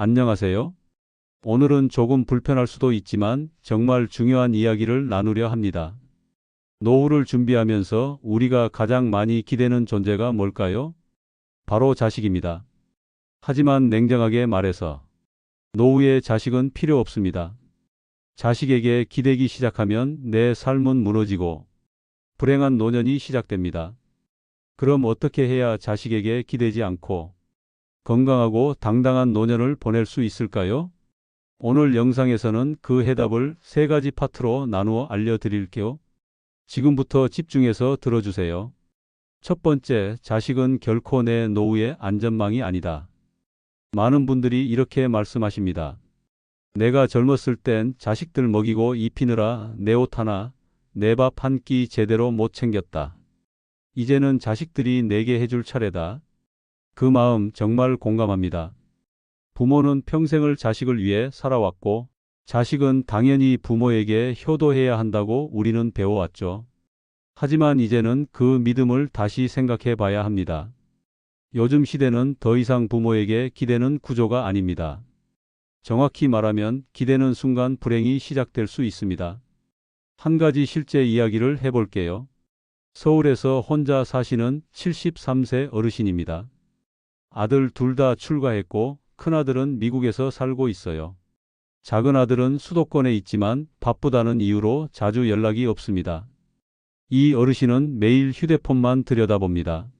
안녕하세요. 오늘은 조금 불편할 수도 있지만 정말 중요한 이야기를 나누려 합니다. 노후를 준비하면서 우리가 가장 많이 기대는 존재가 뭘까요? 바로 자식입니다. 하지만 냉정하게 말해서 노후에 자식은 필요 없습니다. 자식에게 기대기 시작하면 내 삶은 무너지고 불행한 노년이 시작됩니다. 그럼 어떻게 해야 자식에게 기대지 않고 건강하고 당당한 노년을 보낼 수 있을까요? 오늘 영상에서는 그 해답을 세 가지 파트로 나누어 알려드릴게요. 지금부터 집중해서 들어주세요. 첫 번째, 자식은 결코 내 노후의 안전망이 아니다. 많은 분들이 이렇게 말씀하십니다. 내가 젊었을 땐 자식들 먹이고 입히느라 내 옷 하나, 내 밥 한 끼 제대로 못 챙겼다. 이제는 자식들이 내게 해줄 차례다. 그 마음 정말 공감합니다. 부모는 평생을 자식을 위해 살아왔고, 자식은 당연히 부모에게 효도해야 한다고 우리는 배워왔죠. 하지만 이제는 그 믿음을 다시 생각해 봐야 합니다. 요즘 시대는 더 이상 부모에게 기대는 구조가 아닙니다. 정확히 말하면 기대는 순간 불행이 시작될 수 있습니다. 한 가지 실제 이야기를 해볼게요. 서울에서 혼자 사시는 73세 어르신입니다. 아들 둘 다 출가했고 큰아들은 미국에서 살고 있어요. 작은 아들은 수도권에 있지만 바쁘다는 이유로 자주 연락이 없습니다. 이 어르신은 매일 휴대폰만 들여다봅니다.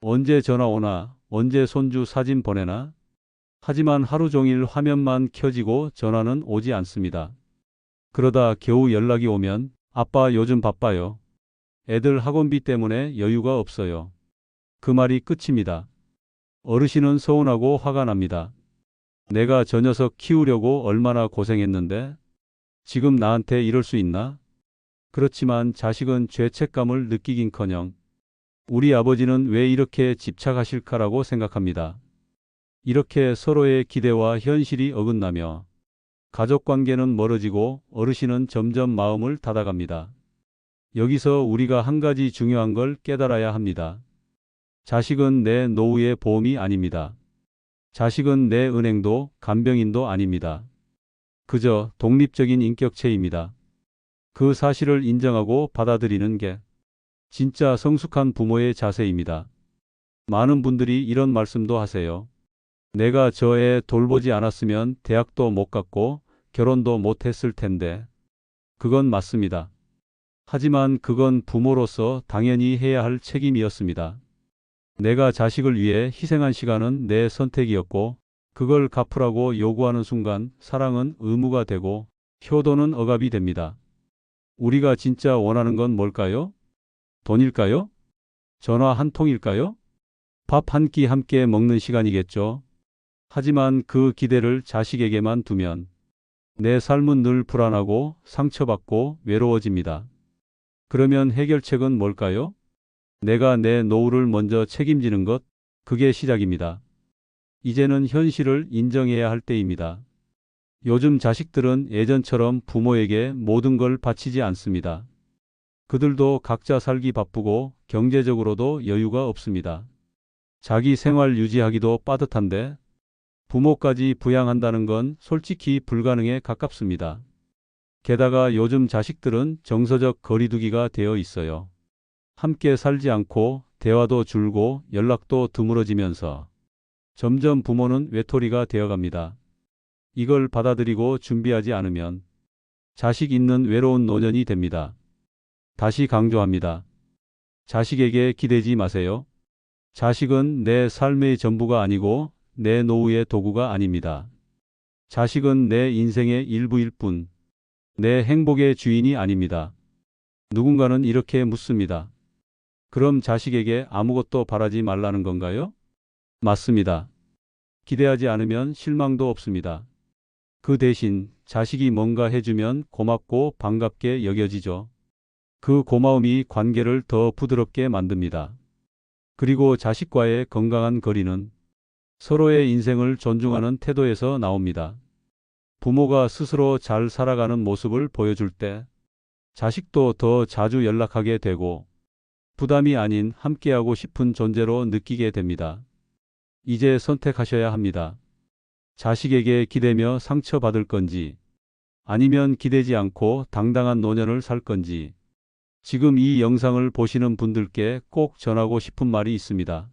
언제 전화 오나, 언제 손주 사진 보내나? 하지만 하루 종일 화면만 켜지고 전화는 오지 않습니다. 그러다 겨우 연락이 오면 아빠 요즘 바빠요. 애들 학원비 때문에 여유가 없어요. 그 말이 끝입니다. 어르신은 서운하고 화가 납니다. 내가 저 녀석 키우려고 얼마나 고생했는데 지금 나한테 이럴 수 있나? 그렇지만 자식은 죄책감을 느끼긴커녕 우리 아버지는 왜 이렇게 집착하실까라고 생각합니다. 이렇게 서로의 기대와 현실이 어긋나며 가족 관계는 멀어지고 어르신은 점점 마음을 닫아갑니다. 여기서 우리가 한 가지 중요한 걸 깨달아야 합니다. 자식은 내 노후의 보험이 아닙니다. 자식은 내 은행도 간병인도 아닙니다. 그저 독립적인 인격체입니다. 그 사실을 인정하고 받아들이는 게 진짜 성숙한 부모의 자세입니다. 많은 분들이 이런 말씀도 하세요. 내가 저 애 돌보지 않았으면 대학도 못 갔고 결혼도 못 했을 텐데. 그건 맞습니다. 하지만 그건 부모로서 당연히 해야 할 책임이었습니다. 내가 자식을 위해 희생한 시간은 내 선택이었고, 그걸 갚으라고 요구하는 순간 사랑은 의무가 되고, 효도는 억압이 됩니다. 우리가 진짜 원하는 건 뭘까요? 돈일까요? 전화 한 통일까요? 밥 한 끼 함께 먹는 시간이겠죠. 하지만 그 기대를 자식에게만 두면 내 삶은 늘 불안하고 상처받고 외로워집니다. 그러면 해결책은 뭘까요? 내가 내 노후를 먼저 책임지는 것, 그게 시작입니다. 이제는 현실을 인정해야 할 때입니다. 요즘 자식들은 예전처럼 부모에게 모든 걸 바치지 않습니다. 그들도 각자 살기 바쁘고 경제적으로도 여유가 없습니다. 자기 생활 유지하기도 빠듯한데 부모까지 부양한다는 건 솔직히 불가능에 가깝습니다. 게다가 요즘 자식들은 정서적 거리두기가 되어 있어요. 함께 살지 않고 대화도 줄고 연락도 드물어지면서 점점 부모는 외톨이가 되어갑니다. 이걸 받아들이고 준비하지 않으면 자식 있는 외로운 노년이 됩니다. 다시 강조합니다. 자식에게 기대지 마세요. 자식은 내 삶의 전부가 아니고 내 노후의 도구가 아닙니다. 자식은 내 인생의 일부일 뿐, 내 행복의 주인이 아닙니다. 누군가는 이렇게 묻습니다. 그럼 자식에게 아무것도 바라지 말라는 건가요? 맞습니다. 기대하지 않으면 실망도 없습니다. 그 대신 자식이 뭔가 해주면 고맙고 반갑게 여겨지죠. 그 고마움이 관계를 더 부드럽게 만듭니다. 그리고 자식과의 건강한 거리는 서로의 인생을 존중하는 태도에서 나옵니다. 부모가 스스로 잘 살아가는 모습을 보여줄 때 자식도 더 자주 연락하게 되고 부담이 아닌 함께하고 싶은 존재로 느끼게 됩니다. 이제 선택하셔야 합니다. 자식에게 기대며 상처받을 건지, 아니면 기대지 않고 당당한 노년을 살 건지, 지금 이 영상을 보시는 분들께 꼭 전하고 싶은 말이 있습니다.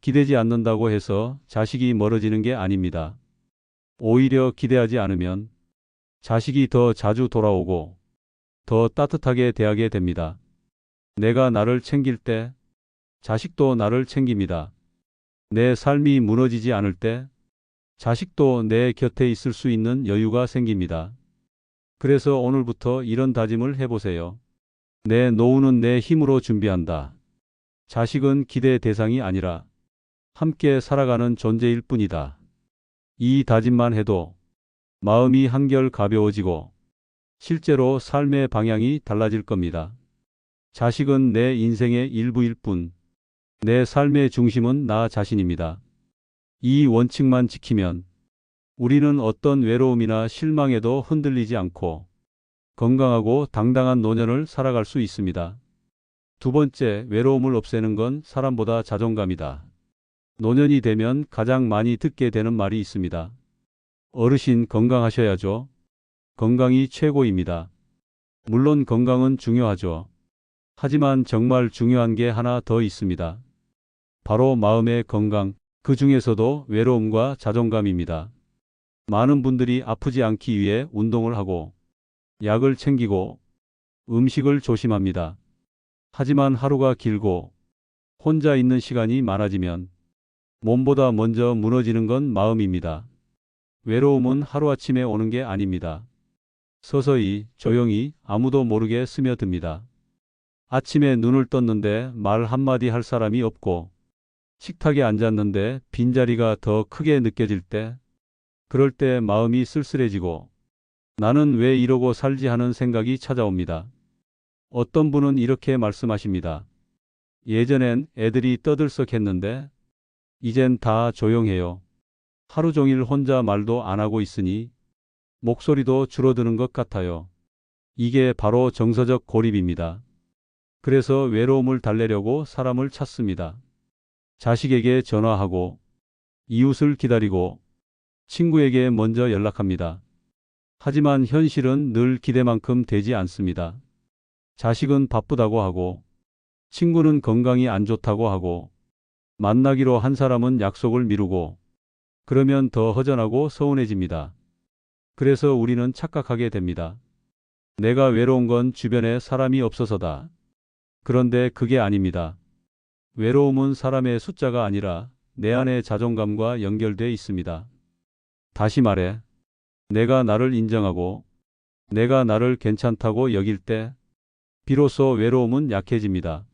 기대지 않는다고 해서 자식이 멀어지는 게 아닙니다. 오히려 기대하지 않으면 자식이 더 자주 돌아오고 더 따뜻하게 대하게 됩니다. 내가 나를 챙길 때 자식도 나를 챙깁니다. 내 삶이 무너지지 않을 때 자식도 내 곁에 있을 수 있는 여유가 생깁니다. 그래서 오늘부터 이런 다짐을 해보세요. 내 노후는 내 힘으로 준비한다. 자식은 기대 대상이 아니라 함께 살아가는 존재일 뿐이다. 이 다짐만 해도 마음이 한결 가벼워지고 실제로 삶의 방향이 달라질 겁니다. 자식은 내 인생의 일부일 뿐, 내 삶의 중심은 나 자신입니다. 이 원칙만 지키면 우리는 어떤 외로움이나 실망에도 흔들리지 않고 건강하고 당당한 노년을 살아갈 수 있습니다. 두 번째, 외로움을 없애는 건 사람보다 자존감이다. 노년이 되면 가장 많이 듣게 되는 말이 있습니다. 어르신 건강하셔야죠. 건강이 최고입니다. 물론 건강은 중요하죠. 하지만 정말 중요한 게 하나 더 있습니다. 바로 마음의 건강, 그 중에서도 외로움과 자존감입니다. 많은 분들이 아프지 않기 위해 운동을 하고 약을 챙기고 음식을 조심합니다. 하지만 하루가 길고 혼자 있는 시간이 많아지면 몸보다 먼저 무너지는 건 마음입니다. 외로움은 하루아침에 오는 게 아닙니다. 서서히 조용히 아무도 모르게 스며듭니다. 아침에 눈을 떴는데 말 한마디 할 사람이 없고 식탁에 앉았는데 빈자리가 더 크게 느껴질 때 그럴 때 마음이 쓸쓸해지고 나는 왜 이러고 살지 하는 생각이 찾아옵니다. 어떤 분은 이렇게 말씀하십니다. 예전엔 애들이 떠들썩했는데 이젠 다 조용해요. 하루 종일 혼자 말도 안 하고 있으니 목소리도 줄어드는 것 같아요. 이게 바로 정서적 고립입니다. 그래서 외로움을 달래려고 사람을 찾습니다. 자식에게 전화하고 이웃을 기다리고 친구에게 먼저 연락합니다. 하지만 현실은 늘 기대만큼 되지 않습니다. 자식은 바쁘다고 하고 친구는 건강이 안 좋다고 하고 만나기로 한 사람은 약속을 미루고 그러면 더 허전하고 서운해집니다. 그래서 우리는 착각하게 됩니다. 내가 외로운 건 주변에 사람이 없어서다. 그런데 그게 아닙니다. 외로움은 사람의 숫자가 아니라 내 안의 자존감과 연결돼 있습니다. 다시 말해, 내가 나를 인정하고 내가 나를 괜찮다고 여길 때 비로소 외로움은 약해집니다.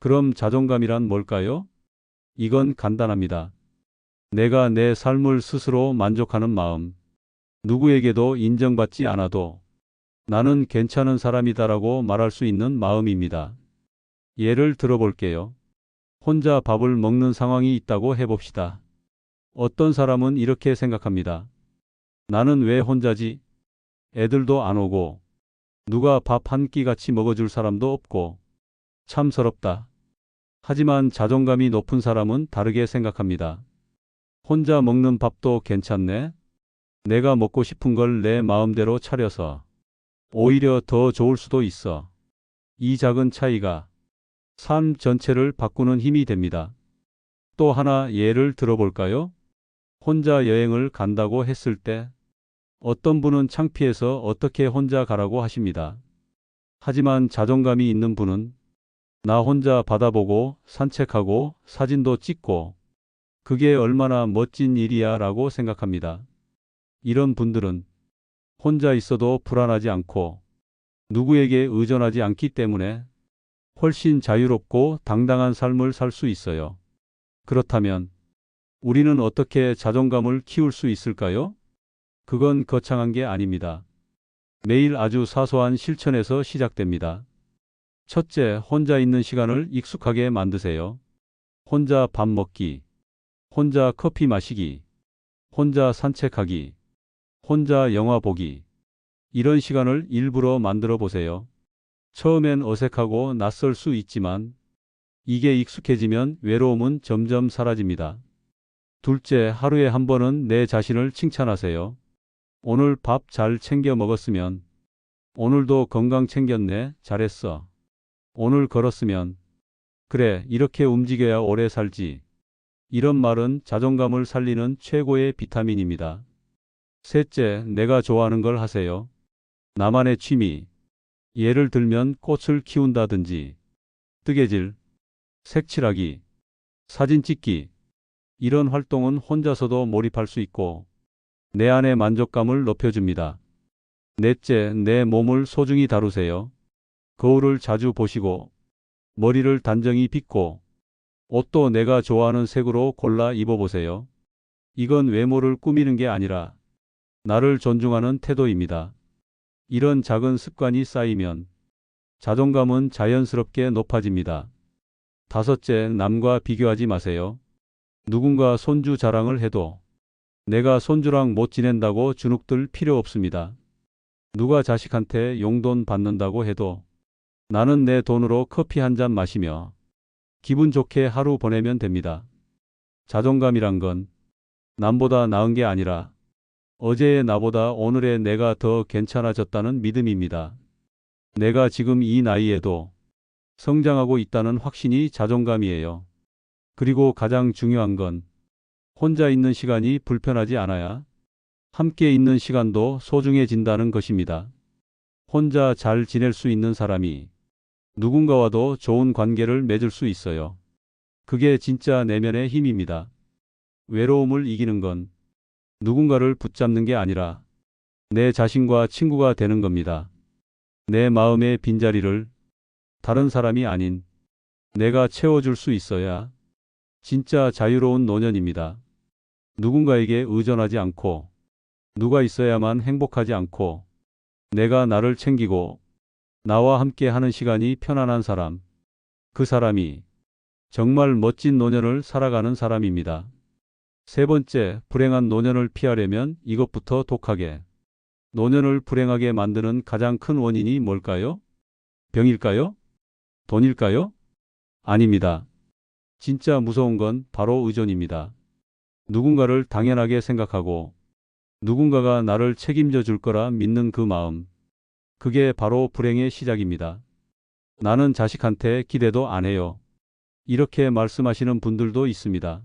그럼 자존감이란 뭘까요? 이건 간단합니다. 내가 내 삶을 스스로 만족하는 마음. 누구에게도 인정받지 않아도 나는 괜찮은 사람이다라고 말할 수 있는 마음입니다. 예를 들어볼게요. 혼자 밥을 먹는 상황이 있다고 해봅시다. 어떤 사람은 이렇게 생각합니다. 나는 왜 혼자지? 애들도 안 오고, 누가 밥 한 끼 같이 먹어줄 사람도 없고, 참 서럽다. 하지만 자존감이 높은 사람은 다르게 생각합니다. 혼자 먹는 밥도 괜찮네? 내가 먹고 싶은 걸 내 마음대로 차려서 오히려 더 좋을 수도 있어. 이 작은 차이가 삶 전체를 바꾸는 힘이 됩니다. 또 하나 예를 들어볼까요? 혼자 여행을 간다고 했을 때 어떤 분은 창피해서 어떻게 혼자 가라고 하십니다. 하지만 자존감이 있는 분은 나 혼자 바다 보고 산책하고 사진도 찍고 그게 얼마나 멋진 일이야 라고 생각합니다. 이런 분들은 혼자 있어도 불안하지 않고 누구에게 의존하지 않기 때문에 훨씬 자유롭고 당당한 삶을 살 수 있어요. 그렇다면 우리는 어떻게 자존감을 키울 수 있을까요? 그건 거창한 게 아닙니다. 매일 아주 사소한 실천에서 시작됩니다. 첫째, 혼자 있는 시간을 익숙하게 만드세요. 혼자 밥 먹기, 혼자 커피 마시기, 혼자 산책하기, 혼자 영화 보기. 이런 시간을 일부러 만들어 보세요. 처음엔 어색하고 낯설 수 있지만 이게 익숙해지면 외로움은 점점 사라집니다. 둘째, 하루에 한 번은 내 자신을 칭찬하세요. 오늘 밥 잘 챙겨 먹었으면, 오늘도 건강 챙겼네, 잘했어. 오늘 걸었으면, 그래, 이렇게 움직여야 오래 살지. 이런 말은 자존감을 살리는 최고의 비타민입니다. 셋째, 내가 좋아하는 걸 하세요. 나만의 취미. 예를 들면 꽃을 키운다든지, 뜨개질, 색칠하기, 사진 찍기. 이런 활동은 혼자서도 몰입할 수 있고, 내 안의 만족감을 높여줍니다. 넷째, 내 몸을 소중히 다루세요. 거울을 자주 보시고, 머리를 단정히 빗고, 옷도 내가 좋아하는 색으로 골라 입어보세요. 이건 외모를 꾸미는 게 아니라 나를 존중하는 태도입니다. 이런 작은 습관이 쌓이면 자존감은 자연스럽게 높아집니다. 다섯째, 남과 비교하지 마세요. 누군가 손주 자랑을 해도 내가 손주랑 못 지낸다고 주눅들 필요 없습니다. 누가 자식한테 용돈 받는다고 해도 나는 내 돈으로 커피 한 잔 마시며 기분 좋게 하루 보내면 됩니다. 자존감이란 건 남보다 나은 게 아니라 어제의 나보다 오늘의 내가 더 괜찮아졌다는 믿음입니다. 내가 지금 이 나이에도 성장하고 있다는 확신이 자존감이에요. 그리고 가장 중요한 건 혼자 있는 시간이 불편하지 않아야 함께 있는 시간도 소중해진다는 것입니다. 혼자 잘 지낼 수 있는 사람이 누군가와도 좋은 관계를 맺을 수 있어요. 그게 진짜 내면의 힘입니다. 외로움을 이기는 건 누군가를 붙잡는 게 아니라 내 자신과 친구가 되는 겁니다. 내 마음의 빈자리를 다른 사람이 아닌 내가 채워줄 수 있어야 진짜 자유로운 노년입니다. 누군가에게 의존하지 않고 누가 있어야만 행복하지 않고 내가 나를 챙기고 나와 함께 하는 시간이 편안한 사람. 그 사람이 정말 멋진 노년을 살아가는 사람입니다. 세 번째, 불행한 노년을 피하려면 이것부터 독하게. 노년을 불행하게 만드는 가장 큰 원인이 뭘까요? 병일까요? 돈일까요? 아닙니다. 진짜 무서운 건 바로 의존입니다. 누군가를 당연하게 생각하고 누군가가 나를 책임져 줄 거라 믿는 그 마음. 그게 바로 불행의 시작입니다. 나는 자식한테 기대도 안 해요. 이렇게 말씀하시는 분들도 있습니다.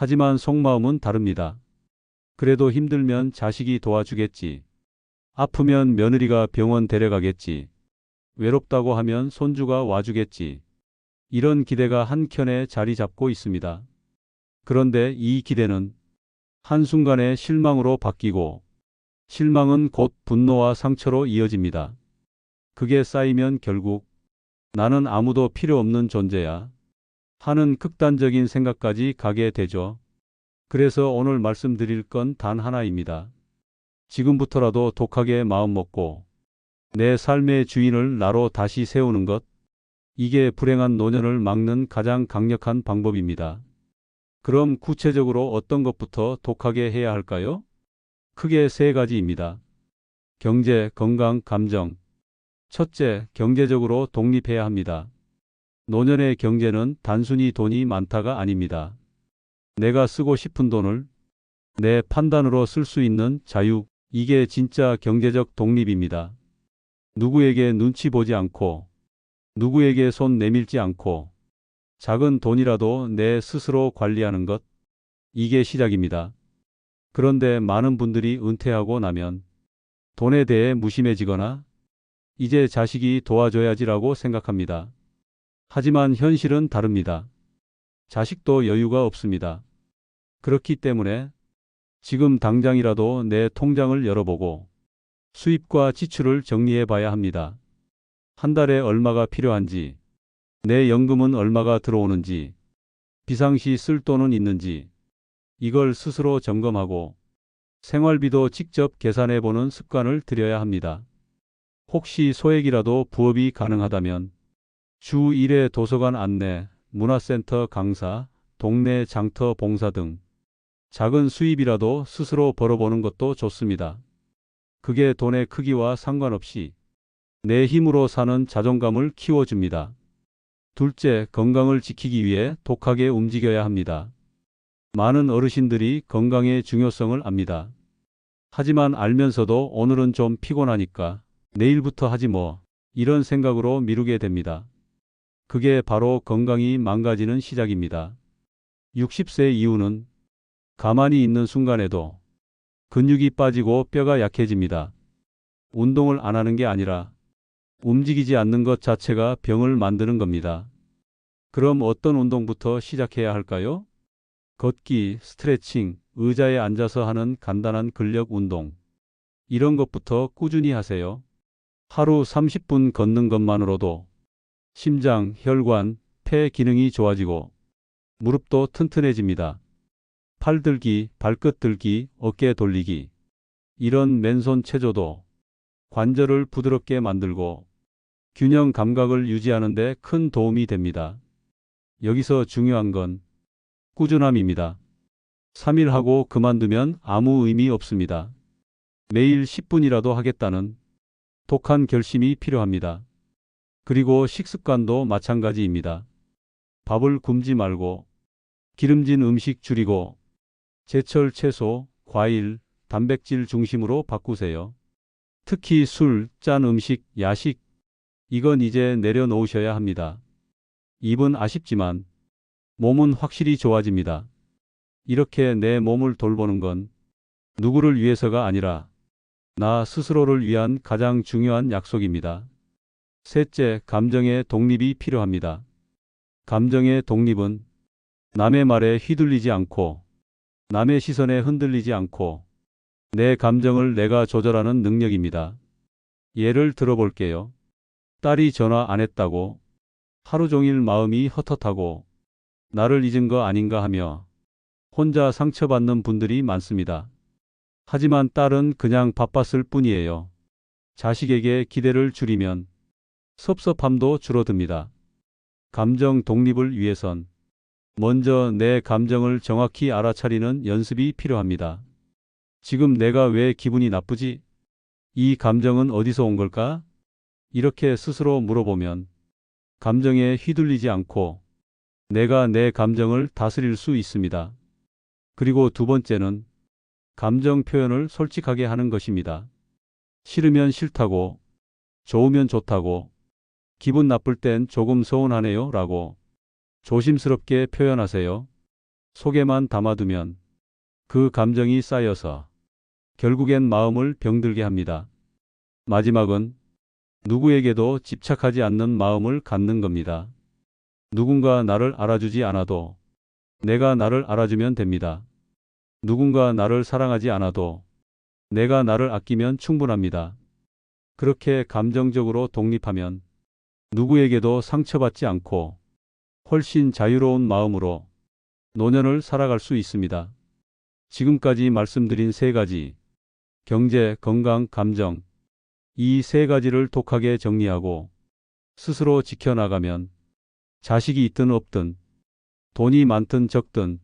하지만 속마음은 다릅니다. 그래도 힘들면 자식이 도와주겠지. 아프면 며느리가 병원 데려가겠지. 외롭다고 하면 손주가 와주겠지. 이런 기대가 한켠에 자리 잡고 있습니다. 그런데 이 기대는 한순간에 실망으로 바뀌고 실망은 곧 분노와 상처로 이어집니다. 그게 쌓이면 결국 나는 아무도 필요 없는 존재야 하는 극단적인 생각까지 가게 되죠. 그래서 오늘 말씀드릴 건 단 하나입니다. 지금부터라도 독하게 마음먹고 내 삶의 주인을 나로 다시 세우는 것. 이게 불행한 노년을 막는 가장 강력한 방법입니다. 그럼 구체적으로 어떤 것부터 독하게 해야 할까요? 크게 세 가지입니다. 경제, 건강, 감정. 첫째, 경제적으로 독립해야 합니다. 노년의 경제는 단순히 돈이 많다가 아닙니다. 내가 쓰고 싶은 돈을 내 판단으로 쓸 수 있는 자유, 이게 진짜 경제적 독립입니다. 누구에게 눈치 보지 않고, 누구에게 손 내밀지 않고, 작은 돈이라도 내 스스로 관리하는 것, 이게 시작입니다. 그런데 많은 분들이 은퇴하고 나면 돈에 대해 무심해지거나 이제 자식이 도와줘야지라고 생각합니다. 하지만 현실은 다릅니다. 자식도 여유가 없습니다. 그렇기 때문에 지금 당장이라도 내 통장을 열어보고 수입과 지출을 정리해 봐야 합니다. 한 달에 얼마가 필요한지, 내 연금은 얼마가 들어오는지, 비상시 쓸 돈은 있는지, 이걸 스스로 점검하고 생활비도 직접 계산해 보는 습관을 들여야 합니다. 혹시 소액이라도 부업이 가능하다면 주 1회 도서관 안내, 문화센터 강사, 동네 장터 봉사 등 작은 수입이라도 스스로 벌어보는 것도 좋습니다. 그게 돈의 크기와 상관없이 내 힘으로 사는 자존감을 키워줍니다. 둘째, 건강을 지키기 위해 독하게 움직여야 합니다. 많은 어르신들이 건강의 중요성을 압니다. 하지만 알면서도 오늘은 좀 피곤하니까 내일부터 하지 뭐 이런 생각으로 미루게 됩니다. 그게 바로 건강이 망가지는 시작입니다. 60세 이후는 가만히 있는 순간에도 근육이 빠지고 뼈가 약해집니다. 운동을 안 하는 게 아니라 움직이지 않는 것 자체가 병을 만드는 겁니다. 그럼 어떤 운동부터 시작해야 할까요? 걷기, 스트레칭, 의자에 앉아서 하는 간단한 근력 운동. 이런 것부터 꾸준히 하세요. 하루 30분 걷는 것만으로도 심장, 혈관, 폐 기능이 좋아지고 무릎도 튼튼해집니다. 팔 들기, 발끝 들기, 어깨 돌리기. 이런 맨손 체조도 관절을 부드럽게 만들고 균형 감각을 유지하는 데 큰 도움이 됩니다. 여기서 중요한 건 꾸준함입니다. 3일 하고 그만두면 아무 의미 없습니다. 매일 10분이라도 하겠다는 독한 결심이 필요합니다. 그리고 식습관도 마찬가지입니다. 밥을 굶지 말고 기름진 음식 줄이고 제철 채소, 과일, 단백질 중심으로 바꾸세요. 특히 술, 짠 음식, 야식 이건 이제 내려놓으셔야 합니다. 입은 아쉽지만 몸은 확실히 좋아집니다. 이렇게 내 몸을 돌보는 건 누구를 위해서가 아니라 나 스스로를 위한 가장 중요한 약속입니다. 셋째, 감정의 독립이 필요합니다. 감정의 독립은 남의 말에 휘둘리지 않고 남의 시선에 흔들리지 않고 내 감정을 내가 조절하는 능력입니다. 예를 들어볼게요. 딸이 전화 안 했다고 하루 종일 마음이 헛헛하고 나를 잊은 거 아닌가 하며 혼자 상처받는 분들이 많습니다. 하지만 딸은 그냥 바빴을 뿐이에요. 자식에게 기대를 줄이면 섭섭함도 줄어듭니다. 감정 독립을 위해선 먼저 내 감정을 정확히 알아차리는 연습이 필요합니다. 지금 내가 왜 기분이 나쁘지? 이 감정은 어디서 온 걸까? 이렇게 스스로 물어보면 감정에 휘둘리지 않고 내가 내 감정을 다스릴 수 있습니다. 그리고 두 번째는 감정 표현을 솔직하게 하는 것입니다. 싫으면 싫다고, 좋으면 좋다고, 기분 나쁠 땐 조금 서운하네요 라고 조심스럽게 표현하세요. 속에만 담아두면 그 감정이 쌓여서 결국엔 마음을 병들게 합니다. 마지막은 누구에게도 집착하지 않는 마음을 갖는 겁니다. 누군가 나를 알아주지 않아도 내가 나를 알아주면 됩니다. 누군가 나를 사랑하지 않아도 내가 나를 아끼면 충분합니다. 그렇게 감정적으로 독립하면 누구에게도 상처받지 않고 훨씬 자유로운 마음으로 노년을 살아갈 수 있습니다. 지금까지 말씀드린 세 가지 경제, 건강, 감정 이 세 가지를 독하게 정리하고 스스로 지켜나가면 자식이 있든 없든 돈이 많든 적든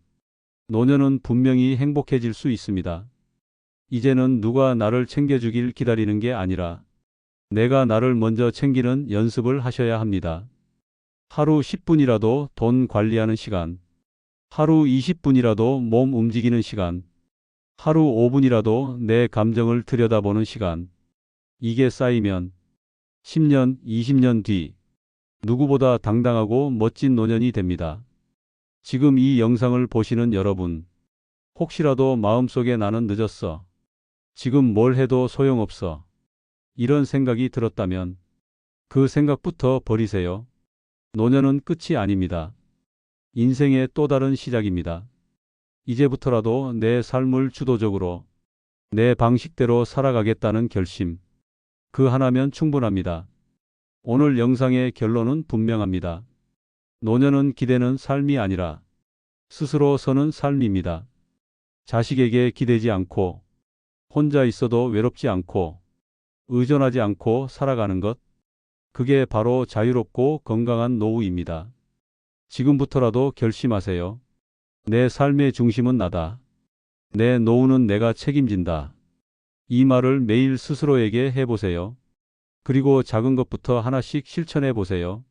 노년은 분명히 행복해질 수 있습니다. 이제는 누가 나를 챙겨주길 기다리는 게 아니라 내가 나를 먼저 챙기는 연습을 하셔야 합니다. 하루 10분이라도 돈 관리하는 시간, 하루 20분이라도 몸 움직이는 시간, 하루 5분이라도 내 감정을 들여다보는 시간. 이게 쌓이면 10년, 20년 뒤 누구보다 당당하고 멋진 노년이 됩니다. 지금 이 영상을 보시는 여러분, 혹시라도 마음속에 나는 늦었어. 지금 뭘 해도 소용없어. 이런 생각이 들었다면 그 생각부터 버리세요. 노년은 끝이 아닙니다. 인생의 또 다른 시작입니다. 이제부터라도 내 삶을 주도적으로 내 방식대로 살아가겠다는 결심. 그 하나면 충분합니다. 오늘 영상의 결론은 분명합니다. 노년은 기대는 삶이 아니라 스스로 서는 삶입니다. 자식에게 기대지 않고 혼자 있어도 외롭지 않고 의존하지 않고 살아가는 것. 그게 바로 자유롭고 건강한 노후입니다. 지금부터라도 결심하세요. 내 삶의 중심은 나다. 내 노후는 내가 책임진다. 이 말을 매일 스스로에게 해보세요. 그리고 작은 것부터 하나씩 실천해 보세요.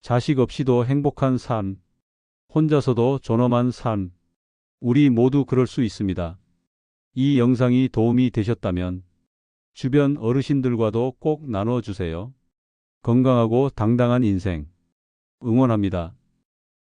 자식 없이도 행복한 삶, 혼자서도 존엄한 삶, 우리 모두 그럴 수 있습니다. 이 영상이 도움이 되셨다면 주변 어르신들과도 꼭 나눠주세요. 건강하고 당당한 인생 응원합니다.